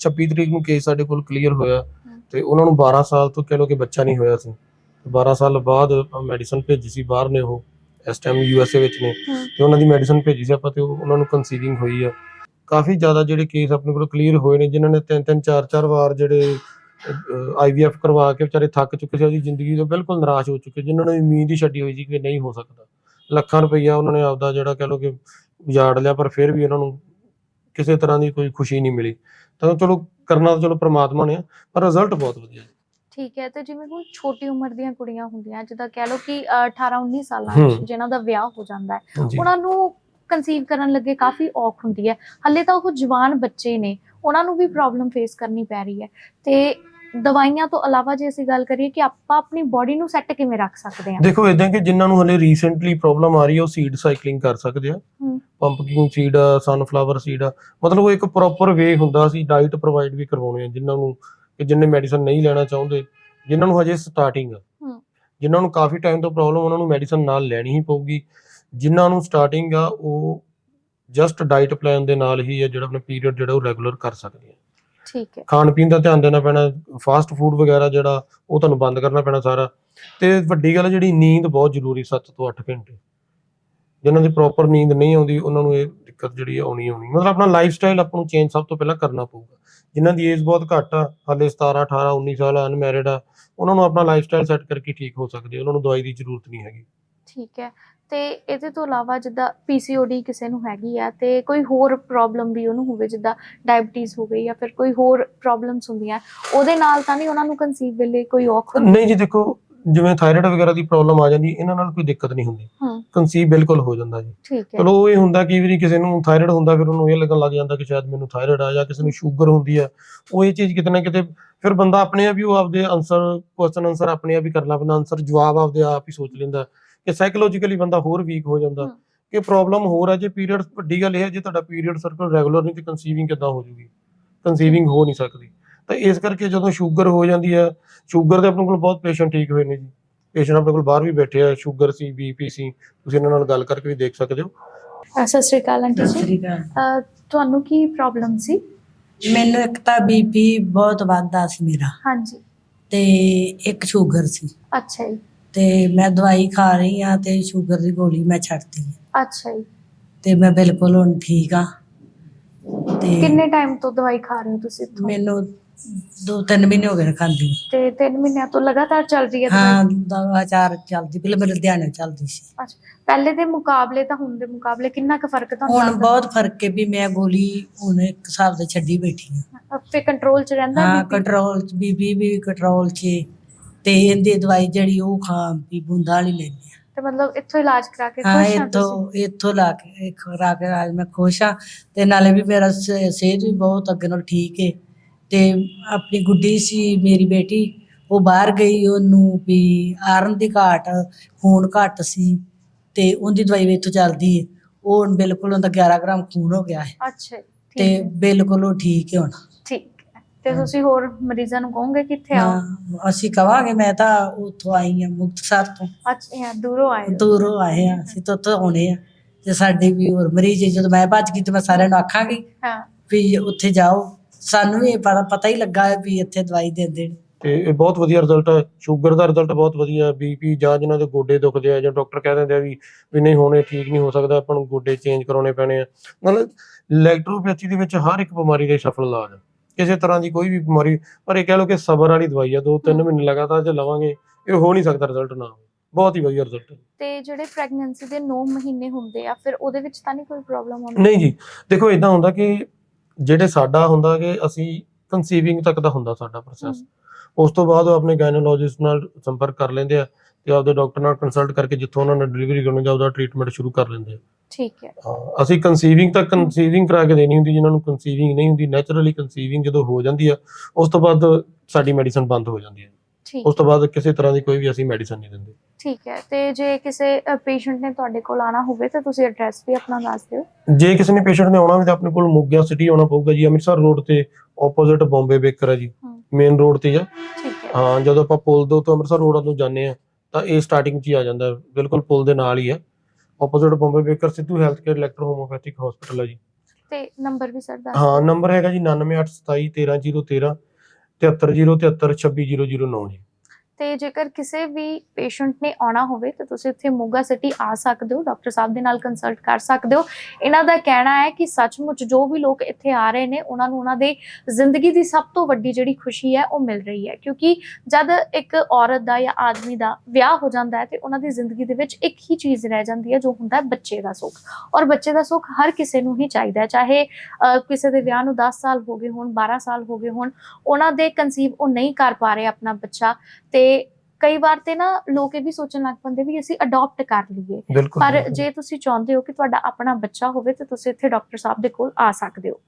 26 ਤਰੀਕ ਨੂੰ ਕੇਸ ਸਾਡੇ ਕੋਲ ਕਲੀਅਰ ਹੋਇਆ। ਤੇ ਉਹਨਾਂ ਨੂੰ 12 ਸਾਲ ਤੋਂ ਕਹਿ ਲੋ ਕਿ ਬੱਚਾ ਨਹੀਂ ਹੋਇਆ ਸੀ। 12 ਸਾਲ ਬਾਅਦ ਮੈਡੀਸਨ ਭੇਜੀ ਸੀ ਬਾਹਰ ਨੇ ਉਹ ਇਸ ਟਾਈਮ ਯੂ ਐਸ ਏ ਵਿੱਚ ਨੇ। ਤੇ ਉਹਨਾਂ ਦੀ ਮੈਡੀਸਨ ਭੇਜੀ ਸੀ ਆਪਾਂ ਤੇ ਉਹ- ਉਹਨਾਂ ਨੂੰ ਕਨਸੀਵਿੰਗ ਹੋਈ ਆ। ਕਾਫੀ ਜ਼ਿਆਦਾ ਜਿਹੜੇ ਕੇਸ ਆਪਣੇ ਕੋਲ ਕਲੀਅਰ ਹੋਏ ਨੇ ਜਿਨ੍ਹਾਂ ਨੇ ਤਿੰਨ ਤਿੰਨ ਚਾਰ ਚਾਰ ਵਾਰ ਜਿਹੜੇ ਆਈਵੀਐਫ ਕਰਵਾ ਕੇ ਵਿਚਾਰੇ ਥੱਕ ਚੁੱਕੇ ਸੀ ਉਹਦੀ ਜ਼ਿੰਦਗੀ ਤੋਂ ਬਿਲਕੁਲ ਨਿਰਾਸ਼ ਹੋ ਚੁੱਕੇ ਜਿਨ੍ਹਾਂ ਨੇ ਉਮੀਦ ਹੀ ਛੱਡੀ ਹੋਈ ਸੀ ਕਿ ਨਹੀਂ ਹੋ ਸਕਦਾ। ਲੱਖਾਂ ਰੁਪਈਆ ਉਹਨਾਂ ਨੇ ਆਪਦਾ ਜਿਹੜਾ ਕਹਿ ਲੋ ਕਿ ਉਜਾੜ ਲਿਆ ਪਰ ਫਿਰ ਵੀ ਉਹਨਾਂ ਨੂੰ ਕਿਸੇ ਤਰ੍ਹਾਂ ਦੀ ਕੋਈ ਖੁਸ਼ੀ ਨਹੀਂ ਮਿਲੀ। ਤਾਂ ਚਲੋ ਕਰਨਾ ਤਾਂ ਚਲੋ ਪ੍ਰਮਾਤਮਾ ਨੇ ਆ, ਪਰ ਰਿਜ਼ਲਟ ਬਹੁਤ ਵਧੀਆ ਠੀਕ ਹੈ ਤੇ ਜਿਵੇਂ ਹੁਣ ਛੋਟੀ ਉਮਰ ਦੀਆਂ ਕੁੜੀਆਂ ਹੁੰਦੀਆਂ ਜਿੱਦਾਂ ਕਹਿ ਲਓ ਕਿ ਅ, 18 19 ਸਾਲਾਂ। ਵਿੱਚ ਜਿਨ੍ਹਾਂ ਦਾ ਵਿਆਹ ਹੋ ਜਾਂਦਾ ਹੈ ਜੀ ਉਹਨਾਂ ਨੂੰ ਕਨਸੀਵ ਕਰਨ ਲੱਗੇ ਕਾਫੀ ਔਖ ਹੁੰਦੀ ਹੈ। ਹੱਲੇ ਤਾਂ ਉਹ ਜਵਾਨ ਬੱਚੇ ਨੇ ਉਹਨਾਂ ਨੂੰ ਵੀ ਪ੍ਰੋਬਲਮ ਫੇਸ ਕਰਨੀ ਪੈ ਰਹੀ ਹੈ। ਤੇ ਦਵਾਈਆਂ ਤੋਂ ਇਲਾਵਾ ਜੇ ਅਸੀਂ ਗੱਲ ਕਰੀਏ ਕਿ ਆਪਾਂ ਆਪਣੀ ਬਾਡੀ ਨੂੰ ਸੈੱਟ ਕਿਵੇਂ ਰੱਖ ਸਕਦੇ ਹਾਂ? ਦੇਖੋ ਇਦਾਂ ਕਿ ਜਿਨ੍ਹਾਂ ਨੂੰ ਹਲੇ ਰੀਸੈਂਟਲੀ ਪ੍ਰੋਬਲਮ ਆ ਰਹੀ ਹੈ ਉਹ ਸੀਡ ਸਾਈਕਲਿੰਗ ਕਰ ਸਕਦੇ ਆ। ਪੰਪਕਿਨ ਸੀਡ ਸਨਫਲਾਵਰ ਸੀਡ ਮਤਲਬ ਉਹ ਇੱਕ ਪ੍ਰੋਪਰ ਵੇ ਹੁੰਦਾ ਸੀ ਡਾਈਟ ਪ੍ਰੋਵਾਈਡ ਵੀ ਕਰਵਾਉਣੇ ਆ ਜਿਨ੍ਹਾਂ ਨੂੰ ਕਿ ਜਿੰਨੇ ਮੈਡੀਸਨ ਨਹੀਂ ਲੈਣਾ ਚਾਹੁੰਦੇ ਜਿਨ੍ਹਾਂ ਨੂੰ ਹਜੇ ਸਟਾਰਟਿੰਗ ਆ। ਜਿਨ੍ਹਾਂ ਨੂੰ ਕਾਫੀ ਟਾਈਮ ਤੋਂ ਪ੍ਰੋਬਲਮ ਉਹਨਾਂ ਨੂੰ ਮੈਡੀਸਨ ਨਾਲ ਲੈਣੀ ਹੀ ਪਊਗੀ। ਜਿਨ੍ਹਾਂ ਨੂੰ ਸਟਾਰਟਿੰਗ ਆ ਉਹ ਜਸਟ ਡਾਈਟ ਪਲਾਨ ਦੇ ਨਾਲ ਹੀ ਆ ਜਿਹੜਾ ਆਪਣਾ ਪੀਰੀਅਡ ਜਿਹੜਾ ਉਹ ਰੈਗੂਲਰ ਕਰ ਸਕਦੇ ਆ। ਠੀਕ ਹੈ। ਖਾਣ ਪੀਣ ਦਾ ਧਿਆਨ ਦੇਣਾ ਪੈਣਾ ਫਾਸਟ ਫੂਡ ਵਗੈਰਾ ਜਿਹੜਾ ਉਹ ਤੁਹਾਨੂੰ ਬੰਦ ਕਰਨਾ ਪੈਣਾ ਸਾਰਾ। ਤੇ ਵੱਡੀ ਗੱਲ ਜਿਹੜੀ ਨੀਂਦ ਬਹੁਤ ਜ਼ਰੂਰੀ 7 ਤੋਂ 8 ਘੰਟੇ। ਜਿਨ੍ਹਾਂ ਦੀ ਪ੍ਰੋਪਰ ਨੀਂਦ ਨਹੀਂ ਆਉਂਦੀ ਉਹਨਾਂ ਨੂੰ ਇਹ ਦਿੱਕਤ ਜਿਹੜੀ ਆਉਣੀ ਆਉਣੀ। ਮਤਲਬ ਆਪਣਾ ਲਾਈਫ ਸਟਾਈਲ ਆਪਾਂ ਨੂੰ ਚੇਂਜ ਸਭ ਤੋਂ ਪਹਿਲਾਂ ਕਰਨਾ ਪਊਗਾ। ਜਿਨ੍ਹਾਂ ਦੀ ਏਜ ਬਹੁਤ ਘੱਟ ਆ ਹਾਲੇ 17 18 19 ਸਾਲ ਅਨਮੈਰਿਡ ਆ ਉਹਨਾਂ ਨੂੰ ਆਪਣਾ ਲਾਈਫ ਸਟਾਈਲ ਸੈੱਟ ਕਰਕੇ ਠੀਕ ਹੋ ਸਕਦੇ ਉਹਨਾਂ ਨੂੰ ਦਵਾਈ ਦੀ ਜ਼ਰੂਰਤ ਨਹੀਂ ਹੈਗੀ। ਠੀਕ ਹੈ। ਤੇ ਇਹਦੇ ਤੋਂ ਇਲਾਵਾ ਜਿੱਦਾਂ ਪੀਸੀਓਡੀ ਕਿਸੇ ਨੂੰ ਹੈਗੀ ਆ ਤੇ ਕੋਈ ਹੋਰ ਪ੍ਰੋਬਲਮ ਵੀ ਉਹਨੂੰ ਹੋਵੇ ਜਿੱਦਾਂ ਡਾਇਬੀਟੀਜ਼ ਹੋ ਗਈ ਜਾਂ ਫਿਰ ਕੋਈ ਹੋਰ ਪ੍ਰੋਬਲਮਸ ਹੁੰਦੀਆਂ ਉਹਦੇ ਨਾਲ ਤਾਂ ਨਹੀਂ ਉਹਨਾਂ ਨੂੰ ਕਨਸੀਵ ਵੇਲੇ ਕੋਈ ਔਖ ਹੁੰਦੀ? ਨਹੀਂ ਜੀ ਦੇਖੋ ਜਿਵੇਂ ਥਾਇਰਾਇਡ ਵਗੈਰਾ ਦੀ ਪ੍ਰੋਬਲਮ ਆ ਜਾਂਦੀ ਇਹਨਾਂ ਨਾਲ ਕੋਈ ਦਿੱਕਤ ਨਹੀਂ ਹੁੰਦੀ। ਕਨਸੀਵ ਬਿਲਕੁਲ ਹੋ ਜਾਂਦਾ ਜੀ। ਠੀਕ ਹੈ। ਚਲੋ ਇਹ ਹੁੰਦਾ ਕਈ ਵਾਰੀ ਕਿਸੇ ਨੂੰ ਥਾਇਰਾਇਡ ਹੁੰਦਾ ਫਿਰ ਉਹਨੂੰ ਇਹ ਲੱਗਣ ਲੱਗ ਜਾਂਦਾ ਕਿ ਸ਼ਾਇਦ ਮੈਨੂੰ ਥਾਇਰਾਇਡ ਆ ਜਾਂ ਕਿਸੇ ਨੂੰ ਸ਼ੂਗਰ ਹੁੰਦੀ ਆ। ਉਹ ਇਹ ਚੀਜ਼ ਕਿਤੇ ਨਾ ਕਿਤੇ ਫਿਰ ਬੰਦਾ ਆਪਣੇ ਆਪ ਹੀ ਉਹ ਆਪਦੇ ਆਨਸਰ ਕੁਐਸਚਨ ਆਨਸਰ ਆਪਣੇ ਆਪ ਹੀ ਕਰਨਾ ਪੈਂਦਾ ਆਨਸਰ ਜਵਾਬ ਆਪਦੇ ਆਪ ਹੀ ਸੋਚ ਲੈਂਦਾ। ਕਿ ਸਾਈਕੋਲੋਜੀਕਲੀ ਬੰਦਾ ਹੋਰ ਵੀਕ ਹੋ ਜਾਂਦਾ। ਕਿ ਪ੍ਰੋਬਲਮ ਹੋਰ ਹੈ ਜੇ ਪੀਰੀਅਡ ਵੱਡੀ ਗੱਲ ਇਹ ਹੈ ਜੇ ਤੁਹਾਡਾ ਪੀਰੀਅਡ ਸਰਕਲ ਰੈਗੂਲਰ ਨਹੀਂ ਤੇ ਕਨਸੀਵਿੰਗ ਕਿੱਦਾਂ ਹੋ ਜੂਗੀ? ਕਨਸੀਵਿੰਗ ਹੋ ਨਹੀਂ ਸਕਦੀ। ਤਾਂ ਇਸ ਕਰਕੇ ਜਦੋਂ ਸ਼ੂਗਰ ਹੋ ਜਾਂਦੀ ਹੈ ਸ਼ੂਗਰ ਦੇ ਆਪਣੇ ਕੋਲ ਬਹੁਤ ਪੇਸ਼ੈਂਟ ਠੀਕ ਹੋਏ ਨੇ ਜੀ। ਪੇਸ਼ੈਂਟ ਆਪਣੇ ਕੋਲ ਬਾਹਰ ਵੀ ਬੈਠੇ ਆ ਸ਼ੂਗਰ ਸੀ ਬੀਪੀ ਸੀ ਤੁਸੀਂ ਇਹਨਾਂ ਨਾਲ ਗੱਲ ਕਰਕੇ ਵੀ ਦੇਖ ਸਕਦੇ ਹੋ। ਸਤਿ ਸ਼੍ਰੀ ਅਕਾਲ ਆਂਟੀ ਜੀ। ਤੁਹਾਨੂੰ ਕੀ ਪ੍ਰੋਬਲਮ ਸੀ? ਮੈਨੂੰ ਇੱਕ ਤਾਂ ਬੀਪੀ ਬਹੁਤ ਵੱਧਦਾ ਸੀ ਮੇਰਾ। ਹਾਂਜੀ। ਤੇ ਇੱਕ ਸ਼ੂਗਰ ਸੀ। ਅੱਛਾ ਜੀ। ਤੇ ਮੈਂ ਦਵਾਈ ਖਾ ਰਹੀ ਆ ਤੇ ਸ਼ੂਗਰ ਦੀ ਗੋਲੀ ਮੈਂ ਛੱਡਤੀ ਹੈ। ਅੱਛਾ ਜੀ। ਤੇ ਮੈਂ ਬਿਲਕੁਲ ਹੁਣ ਠੀਕ ਆ ਤੇ ਕਿੰਨੇ ਟਾਈਮ ਤੋਂ ਦਵਾਈ ਖਾ ਰਹੇ ਹੋ ਤੁਸੀਂ ਇੱਥੋਂ? ਮੈਨੂੰ ਦੋ ਤਿੰਨ ਮਹੀਨੇ ਹੋ ਗਏ ਨੇ ਖਾਂਦੀ ਨੂੰ। ਤੇ 3 ਮਹੀਨਿਆਂ ਤੋਂ ਲਗਾਤਾਰ ਚੱਲ ਰਹੀ ਹੈ ਹਾਂ ਦਵਾਈ? ਦਵਾ ਚਾਰ ਚੱਲਦੀ ਪਹਿਲੇ ਮੇਰੇ ਲੁਧਿਆਣੇ ਚੱਲਦੀ ਸੀ। ਅੱਛਾ ਪਹਿਲੇ ਦੇ ਮੁਕਾਬਲੇ ਤਾਂ ਹੁਣ ਦੇ ਮੁਕਾਬਲੇ ਕਿੰਨਾ ਕੁ ਫ਼ਰਕ ਤੁਹਾਨੂੰ ਹੁਣ ਲੱਗਦਾ? ਬਹੁਤ ਫ਼ਰਕ ਹੈ ਵੀ ਮੈਂ ਗੋਲੀ ਹੁਣ ਇੱਕ ਹਿਸਾਬ ਦੇ ਛੱਡੀ ਬੈਠੀ ਹਾਂ। ਫੇ ਕੰਟਰੋਲ ਚ ਰਹਿੰਦਾ ਹਾਂ BP? ਕੰਟਰੋਲ ਚ ਬੀਬੀ ਵੀ ਕੰਟਰੋਲ ਚ ਤੇ ਇਹਦੀ ਦਵਾਈ ਜਿਹੜੀ ਉਹ ਖਾਂ ਵੀ ਬੂੰਦਾਂ ਵਾਲੀ ਲੈਂਦੀ ਆ ਤੇ ਮਤਲਬ ਇੱਥੋਂ ਇਲਾਜ ਕਰਾ ਕੇ ਹਾਂ ਖੁਸ਼ ਹਾਂ ਤੁਸੀਂ? ਇੱਥੋਂ ਇੱਥੋਂ ਲਾ ਕੇ ਖਰਾ ਕੇ ਅੱਜ ਮੈਂ ਖੁਸ਼ ਹਾਂ। ਤੇ ਨਾਲੇ ਵੀ ਮੇਰਾ ਸ- ਸਿਹਤ ਵੀ ਬਹੁਤ ਅੱਗੇ ਨਾਲ ਠੀਕ ਹੈ ਤੇ ਆਪਣੀ ਗੁੱਡੀ ਸੀ ਮੇਰੀ ਬੇਟੀ ਉਹ ਬਾਹਰ ਗਈ ਉਹਨੂੰ ਵੀ ਆਰਨ ਦੀ ਘਾਟ ਖੂਨ ਘੱਟ ਸੀ। ਤੇ ਉਹਦੀ ਦਵਾਈ ਵੀ ਇੱਥੋਂ ਚੱਲਦੀ ਹੈ ਉਹ ਹੁਣ ਬਿਲਕੁਲ ਉਹਦਾ 11 ਗ੍ਰਾਮ ਖੂਨ ਹੋ ਗਿਆ ਹੈ। ਅੱਛਾ ਜੀ, ਠੀਕ ਤੇ ਹੈ, ਬਿਲਕੁਲ ਉਹ ਠੀਕ ਹੈ ਹੁਣ। ਤੇ। ਤੁਸੀਂ ਹੋਰ ਮਰੀਜ਼ਾਂ ਨੂੰ ਕਹੋਗੇ ਕਿੱਥੇ ਆਓ ਹਾਂ, ਅਸੀਂ ਕਵਾਂਗੇ ਮੈਂ ਤਾਂ ਉੱਥੋਂ ਆਈ ਹਾਂ ਮੁਕਤਸਰ ਤੋਂ। ਅੱਛਾ ਇਹ ਦੂਰੋਂ ਆਏ ਹੋ। ਦੂਰੋਂ ਆਏ ਆ ਅਸੀਂ ਤਾਂ ਉੱਥੋਂ ਆਉਣੇ ਆ ਤੇ ਸਾਡੇ ਵੀ ਹੋਰ ਮਰੀਜ਼ ਜਦੋਂ ਮੈਂ ਭੱਜ ਗਈ ਤੇ ਮੈਂ ਸਾਰਿਆਂ ਨੂੰ ਆਖਾਂਗੀ ਹਾਂ। ਵੀ ਉੱਥੇ ਜਾਓ। ਸਾਨੂੰ ਵੀ ਇਹ ਪਤਾ ਪਤਾ ਹੀ ਲੱਗਾ ਹੈ ਵੀ ਇੱਥੇ ਦਵਾਈ ਦਿੰਦੇ ਨੇ। ਤੇ ਇਹ ਬਹੁਤ ਵਧੀਆ ਰਿਜ਼ਲਟ ਹੈ। ਸ਼ੂਗਰ ਦਾ ਰਿਜ਼ਲਟ ਬਹੁਤ ਵਧੀਆ ਹੈ ਬੀਪੀ ਜਾਂ ਜਿਨ੍ਹਾਂ ਦੇ ਗੋਡੇ ਦੁਖਦੇ ਆ ਜਾਂ ਡਾਕਟਰ ਕਹਿ ਦਿੰਦੇ ਆ ਵੀ ਵੀ ਨਹੀਂ ਹੁਣ ਇਹ ਠੀਕ ਨਹੀਂ ਹੋ ਸਕਦਾ ਆਪਾਂ ਨੂੰ ਗੋਡੇ ਚੇਂਜ ਕਰਾਉਣੇ ਪੈਣੇ ਆ। ਮਤਲਬ ਇਲੈਕਟ੍ਰੋਪੈਥੀ ਦੇ ਵਿੱਚ ਹਰ ਇੱਕ ਬਿਮਾਰੀ ਦਾ ਹੀ ਸਫਲ ਇਲਾਜ ਹੈ ਕਿਸੇ ਤਰ੍ਹਾਂ ਦੀ ਕੋਈ ਵੀ ਬਿਮਾਰੀ ਪਰ ਇਹ ਕਹਿ ਲਓ ਕਿ ਸਬਰ ਵਾਲੀ ਦਵਾਈ ਆ ਦੋ ਤਿੰਨ ਮਹੀਨੇ ਲਗਾਤਾਰ ਜੇ ਲਵਾਂਗੇ ਇਹ ਹੋ ਨਹੀਂ ਸਕਦਾ ਰਿਜ਼ਲਟ ਨਾ ਹੋਵੇ। ਬਹੁਤ ਹੀ ਵਧੀਆ ਰਿਜ਼ਲਟ ਤੇ ਜਿਹੜੇ ਪ੍ਰੈਗਨੈਂਸੀ ਦੇ 9 ਮਹੀਨੇ ਹੁੰਦੇ ਆ ਫਿਰ ਉਹਦੇ ਵਿੱਚ ਤਾਂ ਨਹੀਂ ਕੋਈ ਪ੍ਰੋਬਲਮ ਆਉਂਦੀ? ਨਹੀਂ ਜੀ ਦੇਖੋ ਇਦਾਂ ਹੁੰਦਾ ਕਿ ਜਿਹੜੇ ਸਾਡਾ ਹੁੰਦਾ ਕਿ ਅਸੀਂ ਕਨਸੀਵਿੰਗ ਤੱਕ ਦਾ ਹੁੰਦਾ ਸਾਡਾ ਪ੍ਰੋਸੈਸ। ਉਸ ਤੋਂ ਬਾਅਦ ਉਹ ਆਪਣੇ ਗਾਇਨੋਲੋਜਿਸਟ ਨਾਲ ਸੰਪਰਕ ਕਰ ਲੈਂਦੇ ਆ ਤੇ ਆਪਦੇ ਡਾਕਟਰ ਨਾਲ ਕੰਸਲਟ ਕਰਕੇ ਜਿੱਥੋਂ ਉਹਨਾਂ ਨੇ ਡਿਲੀਵਰੀ ਕਰਨੀ ਜਾਂ ਉਹਦਾ ਟ੍ਰੀਟਮੈਂਟ ਸ਼ੁਰੂ ਕਰ ਲੈਂਦੇ ਆ। ਠੀਕ ਹੈ। ਹਾਂ, ਅਸੀਂ ਕਨਸੀਵਿੰਗ ਤੱਕ ਕਨਸੀਵਿੰਗ ਕਰਾ ਕੇ ਦੇਣੀ ਹੁੰਦੀ ਜਿਨ੍ਹਾਂ ਨੂੰ ਕਨਸੀਵਿੰਗ ਨਹੀਂ ਹੁੰਦੀ ਨੈਚੁਰਲੀ ਕਨਸੀਵਿੰਗ ਜਦੋਂ ਹੋ ਜਾਂਦੀ ਆ ਉਸ ਤੋਂ ਬਾਅਦ ਸਾਡੀ ਮੈਡੀਸਨ ਬੰਦ ਹੋ ਜਾਂਦੀ ਹੈ ਠੀਕ ਉਸ ਤੋਂ ਬਾਅਦ ਕਿਸੇ ਤਰ੍ਹਾਂ ਦੀ ਕੋਈ ਵੀ ਅਸੀਂ ਮੈਡੀਸਨ ਨਹੀਂ ਦਿੰਦੇ। ਠੀਕ ਹੈ ਤੇ ਜੇ ਕਿਸੇ ਪੇਸ਼ੈਂਟ ਨੇ ਤੁਹਾਡੇ ਕੋਲ ਆਣਾ ਹੋਵੇ ਤਾਂ ਤੁਸੀਂ ਐਡਰੈਸ ਵੀ ਆਪਣਾ ਦੱਸ ਦਿਓ। ਜੇ ਕਿਸੇ ਨੇ ਪੇਸ਼ੈਂਟ ਨੇ ਆਉਣਾ ਵੀ ਤਾਂ ਆਪਣੇ ਕੋਲ ਮੁੱਗਿਆ ਸਿਟੀ ਆਉਣਾ ਪਊਗਾ ਜੀ ਅੰਮ੍ਰਿਤਸਰ ਰੋਡ ਤੇ ਆਪੋਜ਼ਿਟ ਬੰਬੇ ਬੇਕਰ ਹੈ ਜੀ। ਮੇਨ ਰੋਡ ਤੇ ਆ। ਠੀਕ ਹੈ। ਹਾਂ ਜਦੋਂ ਆਪਾਂ ਪੁਲ ਤੋਂ ਅੰਮ੍ਰਿਤਸਰ ਰੋਡ ਨੂੰ ਜਾਂਦੇ ਆ ਤਾਂ ਇਹ ਸਟਾਰਟਿੰਗ 'ਚ ਹੀ ਆ ਜਾਂਦਾ ਬਿਲਕੁਲ ਪੁਲ ਦੇ ਨਾਲ ਹੀ ਹੈ opposite Bombay baker Sidhu health care electro homeopathic hospital ਹੈ ਜੀ। ਤੇ ਨੰਬਰ ਵੀ ਸਰ ਦੱਸ ਹਾਂ ਨੰਬਰ ਹੈਗਾ ਜੀ 9887213013 73073 26009 ਜੀ। ਤੇ ਜੇਕਰ ਕਿਸੇ ਵੀ ਪੇਸ਼ੈਂਟ ਨੇ ਆਉਣਾ ਹੋਵੇ ਤਾਂ ਤੁਸੀਂ ਇੱਥੇ ਮੋਗਾ ਸਿਟੀ ਆ ਸਕਦੇ ਹੋ ਡਾਕਟਰ ਸਾਹਿਬ ਦੇ ਨਾਲ ਕੰਸਲਟ ਕਰ ਸਕਦੇ ਹੋ। ਇਹਨਾਂ ਦਾ ਕਹਿਣਾ ਹੈ ਕਿ ਸੱਚਮੁੱਚ ਜੋ ਵੀ ਲੋਕ ਇੱਥੇ ਆ ਰਹੇ ਨੇ, ਉਹਨਾਂ ਨੂੰ ਉਹਨਾਂ ਦੇ ਜ਼ਿੰਦਗੀ ਦੀ ਸਭ ਤੋਂ ਵੱਡੀ ਜਿਹੜੀ ਖੁਸ਼ੀ ਹੈ, ਉਹ ਮਿਲ ਰਹੀ ਹੈ। ਕਿਉਂਕਿ ਜਦ ਇੱਕ ਔਰਤ ਦਾ ਜਾਂ ਆਦਮੀ ਦਾ ਵਿਆਹ ਹੋ ਜਾਂਦਾ ਹੈ ਤੇ ਉਹਨਾਂ ਦੀ ਜ਼ਿੰਦਗੀ ਦੇ ਵਿੱਚ ਇੱਕ ਹੀ ਚੀਜ਼ ਰਹਿ ਜਾਂਦੀ ਹੈ, ਜੋ ਹੁੰਦਾ ਹੈ ਬੱਚੇ ਦਾ ਸੁੱਖ। ਔਰ ਬੱਚੇ ਦਾ ਸੁੱਖ ਹਰ ਕਿਸੇ ਨੂੰ ਹੀ ਚਾਹੀਦਾ ਹੈ। ਚਾਹੇ ਕਿਸੇ ਦੇ ਵਿਆਹ ਨੂੰ 10 ਸਾਲ ਹੋ ਗਏ ਹੋਣ 12 ਸਾਲ ਹੋ ਗਏ ਹੋਣ, ਉਹਨਾਂ ਦੇ ਕਨਸੀਵ ਉਹ ਨਹੀਂ ਕਰ ਪਾ ਰਹੇ ਆਪਣਾ ਬੱਚਾ ਤੇ ਕਈ ਵਾਰ ਤੇ ਨਾ ਲੋਕ ਇਹ ਵੀ ਸੋਚਣ ਲੱਗ ਪੈਂਦੇ ਵੀ ਅਸੀਂ ਅਡਾਪਟ ਕਰ ਲਈਏ ਪਰ। ਜੇ ਤੁਸੀਂ ਚਾਹੁੰਦੇ ਹੋ ਕਿ ਤੁਹਾਡਾ ਆਪਣਾ ਬੱਚਾ ਹੋਵੇ ਤਾਂ ਤੁਸੀਂ ਇੱਥੇ ਡਾਕਟਰ ਸਾਹਿਬ ਦੇ ਕੋਲ ਆ ਸਕਦੇ ਹੋ